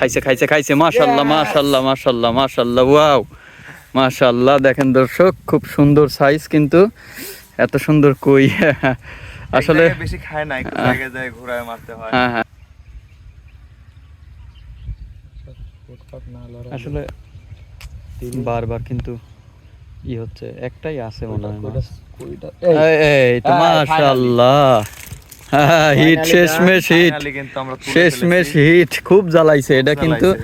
খাইছে খাইছে খাইছে। মাশাল্লাহ মাশাল্লাহ মাশাল্লাহ মাশাল্লাহ ওয়াও। মাশাল্লাহ দেখেন দর্শক খুব সুন্দর সাইজ কিন্তু। এত সুন্দর কই। আসলে বেশি খায় না একটু। জায়গায় জায়গায় ঘোরায় মারতে হয়। হ্যাঁ হ্যাঁ। আসলে বারবার কিন্তু ই হচ্ছে একটাই আছে মনে হয় মাছ। এই, এই তো এই, মাশাল্লাহ। হ্যাঁ হিট শেষমেশ হিট শেষমেশ হিট খুব জ্বালাইছে। এটা কিন্তু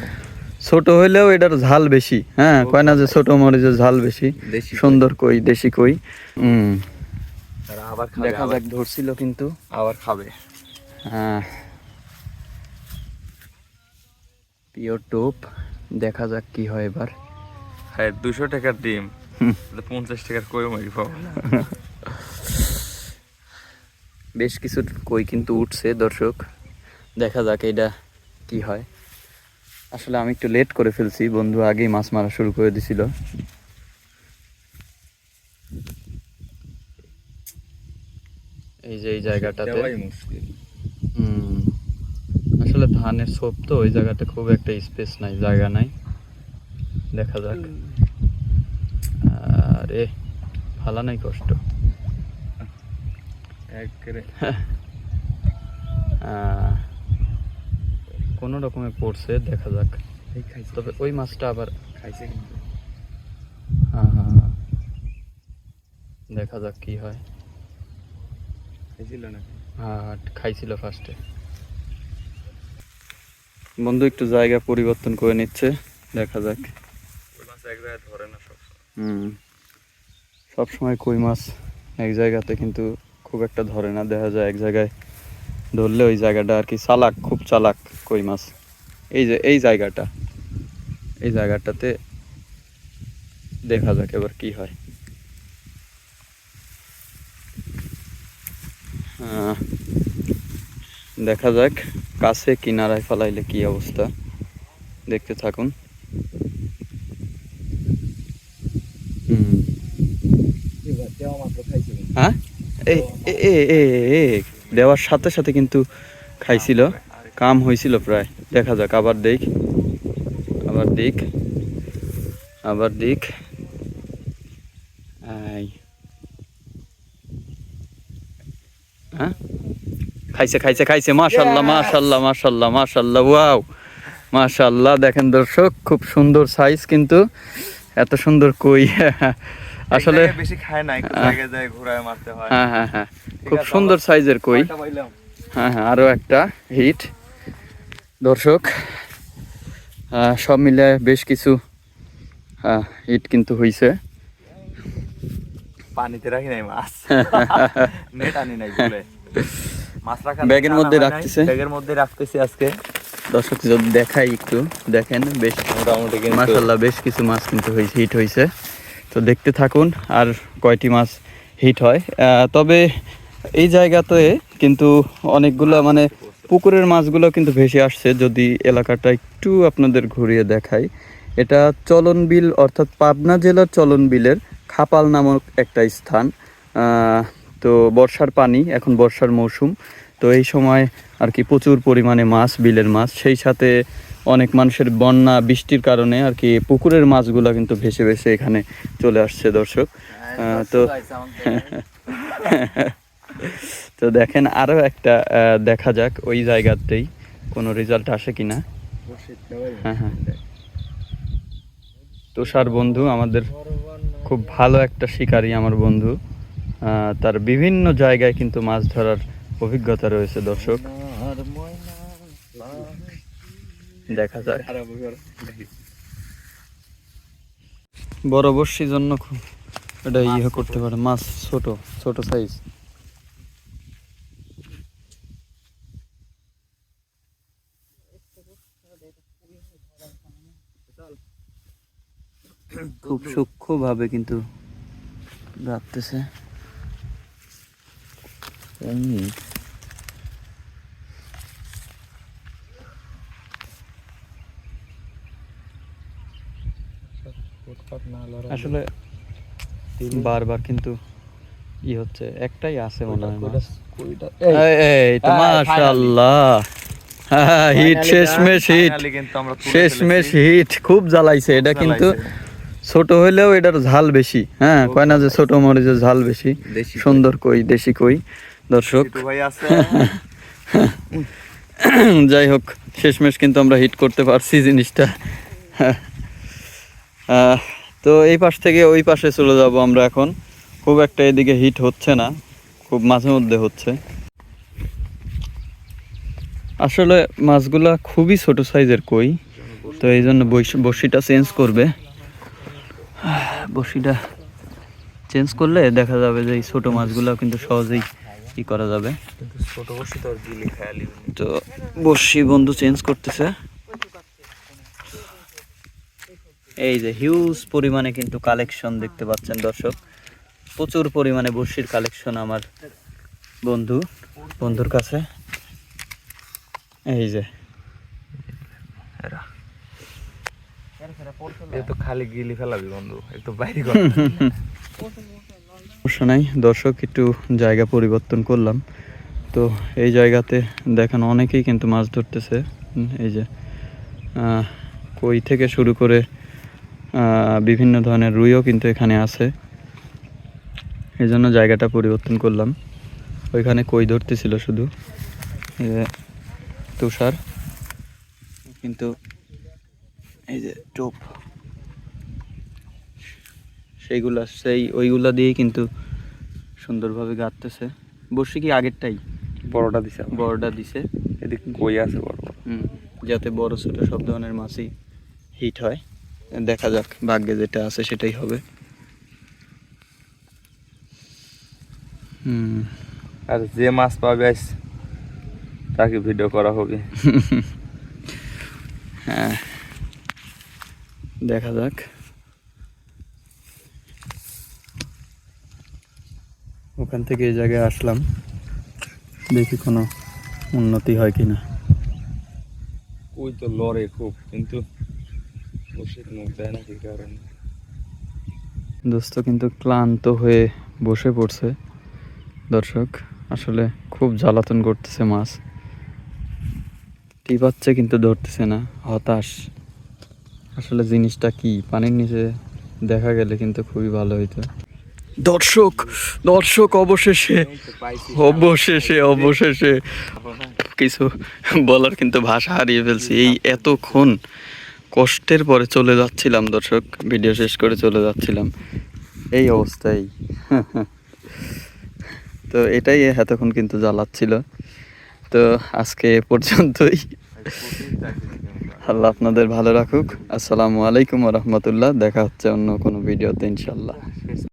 ছোট হইলেও এটার ঝাল বেশি। হ্যাঁ কয় না যে ছোট মরিচের ঝাল বেশি। দেশি সুন্দর কই দেশি কই। হুম। আবার খাবে দেখা যাক ধরছিল কিন্তু। আবার খাবে। হ্যাঁ। পিওর টোপ দেখা যাক কি হয় এবার। হ্যাঁ দুশো টাকার ডিম। হুম। পঞ্চাশ টাকার কই মারি পাবো না বেশ কিছু কই কিন্তু উঠছে দর্শক। দেখা যাক এটা কি হয়। আসলে আমি একটু লেট করে ফেলছি বন্ধু আগেই মাছ মারা শুরু করে দিছিল। এই যে এই জায়গাটাতে। আসলে ধানের ছোপ তো ওই জায়গাতে খুব একটা স্পেস নাই জায়গা নাই। দেখা যাক। আরে ফালা নাই কষ্ট। কোনো রকমে পড়ছে দেখা যাক। তবে ওই মাছটা আবার খাইছে কিন্তু। হ্যাঁ হ্যাঁ হ্যাঁ। দেখা যাক কি হয়। খাইছিল না হ্যাঁ হ্যাঁ, খাইছিল ফার্স্টে বন্ধু একটু জায়গা পরিবর্তন করে নিচ্ছে দেখা যাক। ওই মাছ এক জায়গায় ধরে না সব হুম। সবসময় কই মাছ এক জায়গাতে কিন্তু খুব একটা ধরে না দেখা যায় এক জায়গায় ধরলে ওই জায়গাটা আর কি চালাক খুব চালাক কই মাছ। এই যে এই জায়গাটা এই জায়গাটাতে দেখা যাক এবার কি হয়। দেখা যাক কাছে কিনারায় ফেলাইলে কি অবস্থা। দেখতে থাকুন। হ্যাঁ? দেওয়ার সাথে সাথে কিন্তু খাইছিল। কাম হয়েছিল প্রায়। দেখা যাক আবার দেখ। আবার দেখ। আবার দেখ। হ্যাঁ? খাইছে খাইছে খাইছে। মাশাল্লাহ মাশাল্লাহ মাশাল্লাহ মাশাল্লাহ ওয়াও! মাশাল্লাহ দেখেন দর্শক খুব সুন্দর সাইজ কিন্তু। এত সুন্দর কই। আসলে বেশি খায় না একটু। জায়গায় জায়গায় ঘোরায় মারতে হয়। হ্যাঁ হ্যাঁ হ্যাঁ। খুব সুন্দর সাইজের কই। হ্যাঁ হ্যাঁ আরও একটা হিট। দর্শক সব মিলে বেশ কিছু হিট কিন্তু হয়েছে পানিতে রাখি নাই মাছ। নেট আনি নাই মাছ রাখা ব্যাগের মধ্যে রাখতেছে? ব্যাগের মধ্যে রাখতেছি আজকে। দর্শক যদি দেখাই একটু দেখেন বেশ মোটামুটি মাসাল্লাহ বেশ কিছু মাছ কিন্তু হিট হয়েছে তো দেখতে থাকুন আর কয়টি মাছ হিট হয়। তবে এই জায়গাতে কিন্তু অনেকগুলো মানে পুকুরের মাছগুলো কিন্তু ভেসে আসছে যদি এলাকাটা একটু আপনাদের ঘুরিয়ে দেখাই। এটা চলন বিল অর্থাৎ পাবনা জেলার চলন বিলের খাপাল নামক একটা স্থান। তো বর্ষার পানি, এখন বর্ষার মৌসুম। তো এই সময় আর কি প্রচুর পরিমাণে মাছ, বিলের মাছ। সেই সাথে অনেক মানুষের বন্যা বৃষ্টির কারণে আর কি পুকুরের মাছগুলো কিন্তু ভেসে ভেসে এখানে চলে আসছে দর্শক। তো তো দেখেন আরও একটা দেখা যাক ওই জায়গাতেই কোনো রেজাল্ট আসে কিনা। হ্যাঁ হ্যাঁ। তুষার বন্ধু আমাদের খুব ভালো একটা শিকারী আমার বন্ধু। তার বিভিন্ন জায়গায় কিন্তু মাছ ধরার অভিজ্ঞতা রয়েছে দর্শক। দেখা যাক বড় বর্ষির জন্য খুব এটা ইয়ে করতে পারে মাছ ছোট ছোট সাইজ খুব সূক্ষ্ম ভাবে কিন্তু রাখতেছে আসলে বারবার কিন্তু ই হচ্ছে একটাই আছে মনে হয় এই। তো মাশাআল্লাহ। হ্যাঁ হিট শেষমেশ হিট। শেষমেশ হিট খুব জ্বালাইছে। এটা কিন্তু ছোট হইলেও এটার ঝাল বেশি। হ্যাঁ কয় না যে ছোট মরিচের ঝাল বেশি। সুন্দর কই দেশি কই। দর্শক যাই হোক শেষমেশ কিন্তু আমরা হিট করতে পারছি জিনিসটা। আহ, তো এই পাশ থেকে ওই পাশে চলে যাব আমরা এখন। খুব একটা এদিকে হিট হচ্ছে না খুব মাঝে মধ্যে হচ্ছে। আসলে মাছগুলা খুবই ছোট সাইজের কই তো এই জন্য বড়শিটা চেঞ্জ করবে। বড়শিটা চেঞ্জ করলে দেখা যাবে যে এই ছোট মাছগুলো কিন্তু সহজেই ই করা যাবে। বসে তো বর্ষি বন্ধু চেঞ্জ করতেছে। এই যে হিউজ পরিমাণে কিন্তু কালেকশন দেখতে পাচ্ছেন দর্শক। প্রচুর পরিমাণে বর্ষির কালেকশন আমার বন্ধু বন্ধুর কাছে। এই যে। নাই। দর্শক একটু জায়গা পরিবর্তন করলাম। তো এই জায়গাতে দেখেন অনেকেই কিন্তু মাছ ধরতেছে। এই যে আহ, কই থেকে শুরু করে বিভিন্ন ধরনের রুইও কিন্তু এখানে আছে। এই জন্য জায়গাটা পরিবর্তন করলাম। ওইখানে কই ধরতেছিল শুধু? তুষার। কিন্তু এই যে টোপ। সেইগুলো সেই ওইগুলা দিয়েই কিন্তু সুন্দরভাবে গাঁথতেছে। বর্ষি কি আগেরটাই? বড়টা দিছে বড়টা দিছে। এদিকে কই আছে বড় বড়। হুম, যাতে বড় ছোট সব ধরনের মাছই হিট হয়। দেখা যাক ভাগ্যে যেটা আছে সেটাই হবে। হুম। আর যে মাছ পাবে আইস তাকে ভিডিও করা হবে। হ্যাঁ। দেখা যাক। ওখান থেকে এই জায়গায় আসলাম। দেখি কোনো উন্নতি হয় কিনা। ওই তো লড়ে খুব কিন্তু বসে দেয় না কারণে দোস্ত কিন্তু ক্লান্ত হয়ে বসে পড়ছে। দর্শক আসলে খুব জ্বালাতন করতেছে মাছ। টিপাচ্ছে কিন্তু ধরতেছে না হতাশ। আসলে জিনিসটা কি? পানির নিচে দেখা গেলে কিন্তু খুবই ভালো হইতো। দর্শক দর্শক অবশেষে অবশেষে অবশেষে। কিছু বলার কিন্তু ভাষা হারিয়ে ফেলছি। এই এতক্ষণ কষ্টের পরে চলে যাচ্ছিলাম, দর্শক। ভিডিও শেষ করে চলে যাচ্ছিলাম। এই অবস্থায়। তো এটাই এতক্ষণ কিন্তু জ্বালাচ্ছিল তো আজকে এ পর্যন্তই। আল্লাহ আপনাদের ভালো রাখুক। আসসালামু আলাইকুম রহমতুল্লাহ। দেখা হচ্ছে অন্য কোনো ভিডিওতে ইনশাল্লাহ